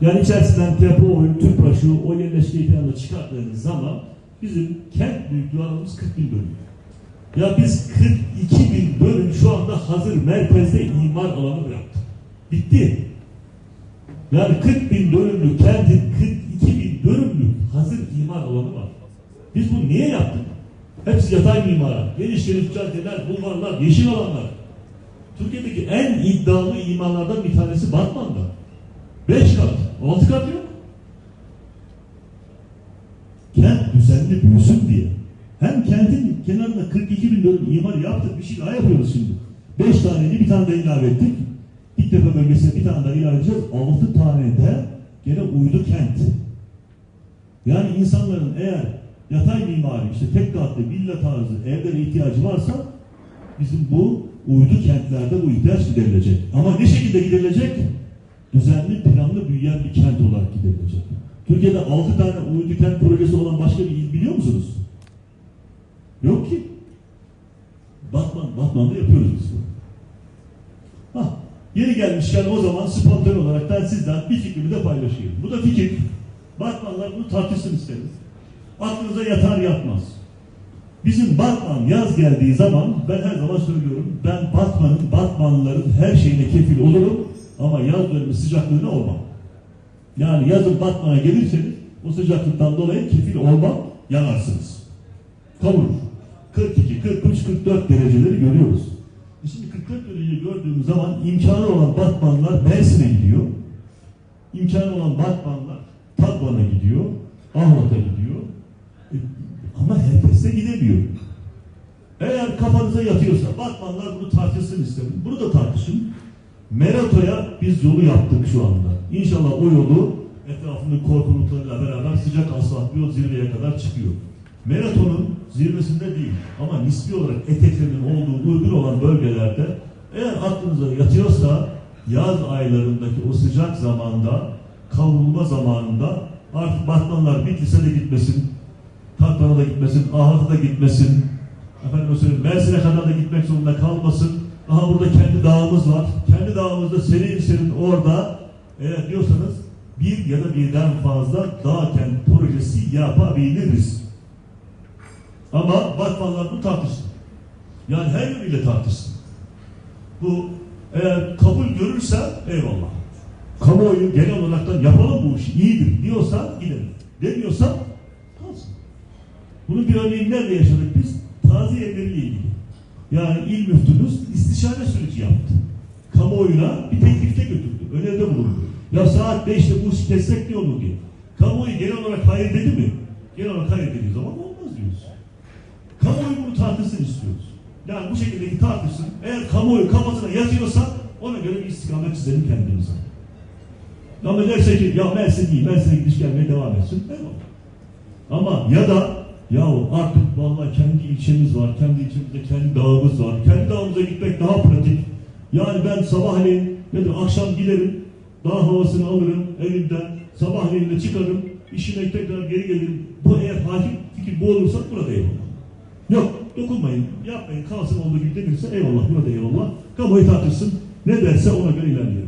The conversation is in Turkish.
Yani içerisinden Tepe, Oyun, Tüpraşı, o yerleşkeyi planı çıkarttığınız zaman bizim kent büyüklüğü alanımız 40 bin dönüm. Ya biz 42 bin dönüm şu anda hazır merkezde imar alanı bıraktık. Bitti. Yani 40 bin dönümlük kentin 42 bin dönümlük hazır imar alanı var. Biz bunu niye yaptık? Hepsi yatay mimara. Geniş geniş caddeler, bulvarlar, yeşil alanlar. Türkiye'deki en iddialı imarlardan bir tanesi Batman'da. 5 kat, 6 kat yok. Kent düzenli büyüsün diye. Hem kentin kenarında 42 bin dönüm imar yaptık, bir şey daha yapıyoruz şimdi. 5 taneydi, bir tane de ilave ettik. İttefe bölgesine bir tane daha ilave edeceğiz. 6 tane de gene uydu kent. Yani insanların eğer yatay mimari, işte tek katlı, villa tarzı evlere ihtiyacı varsa bizim bu uydu kentlerde bu ihtiyaç giderilecek. Ama ne şekilde giderilecek? Düzenli, büyüyen bir kent olarak giderilecek. Türkiye'de 6 tane uydu kent projesi olan başka bir il biliyor musunuz? Yok ki. Batman, Batman'da yapıyoruz biz bunu. Hah, yeri gelmişken o zaman spontane olarak ben sizden bir fikrimi de paylaşayım. Bu da fikir. Batmanlar bunu tartışsın isteriz. Aklınıza yatar yatmaz. Bizim Batman yaz geldiği zaman ben her zaman söylüyorum ben Batman'ın, Batmanlıların her şeyine kefil olurum ama yaz dönemi sıcaklığına olmam. Yani yazın Batman'a gelirseniz o sıcaklıktan dolayı kefil olmam, yanarsınız. Kavurur. 42, 43, 44 dereceleri görüyoruz. E Şimdi 44 dereceyi gördüğümüz zaman imkanı olan Batmanlar Mersin'e gidiyor. İmkanı olan Batmanlar Tatvan'a gidiyor. Ahlat'a gidiyor. E, ama herkes de gidemiyor. Eğer kafanıza yatıyorsa, Batmanlar bunu tartışsın isterim. Bunu da tartışın. Merato'ya biz yolu yaptık şu anda. İnşallah o yolu etrafının korkuluklarıyla beraber sıcak asfalt bir yol zirveye kadar çıkıyor. Maratonun zirvesinde değil ama nispi olarak eteklerinin olduğu uygun olan bölgelerde eğer aklınıza yatıyorsa yaz aylarındaki o sıcak zamanda kavrulma zamanında artık Batmanlar Bitlis'e de gitmesin, Tatvan'a da gitmesin, Ahlat'a da gitmesin, efendim söyleyeyim, Mersin'e kadar da gitmek zorunda kalmasın. Aha burada kendi dağımız var. Kendi dağımızda serin serin orada eğer diyorsanız bir ya da birden fazla dağ kent projesi yapabiliriz. Ama Batmanlar bu tartışsın. Yani her yönüyle tartışsın. Bu eğer kabul görürse eyvallah. Kamuoyu genel olarak yapalım bu işi iyidir diyorsa gidelim. Demiyorsa kalsın. Bunun bir örneğini nerede yaşadık biz? Taziye evleriyle ilgili. Yani il müftümüz istişare süreci yaptı. Kamuoyuna bir teklifte götürdü. Öneride bulundu. Ya saat 5'te bu işi kessek ne olur diye. Kamuoyu genel olarak hayır dedi mi? Genel olarak hayır dediği zaman olmaz diyoruz. Kamuoyu bunu tartışsın istiyoruz. Yani bu şekilde tartışsın. Eğer kamuoyu kafasına yatıyorsa ona göre bir istikamet çizelim kendimize. Ama derse ki ya Mersin değil, Mersin'e gidiş gelmeye devam etsin. Eyvallah. Ama ya da ya artık vallahi kendi ilçemiz var, kendi ilçemizde kendi dağımız var. Kendi dağımıza gitmek daha pratik. Yani ben sabahleyin da akşam giderim, dağ havasını alırım evimden, sabahleyin de çıkarım, işime tekrar geri gelirim. Bu eğer hakim fikir bu olursa burada eyvallah. Yok, dokunmayın, yapmayın, kalsın olduğu gibi denirse eyvallah, burada eyvallah. Kamuoyu tartışsın, ne derse ona göre ilerleyelim.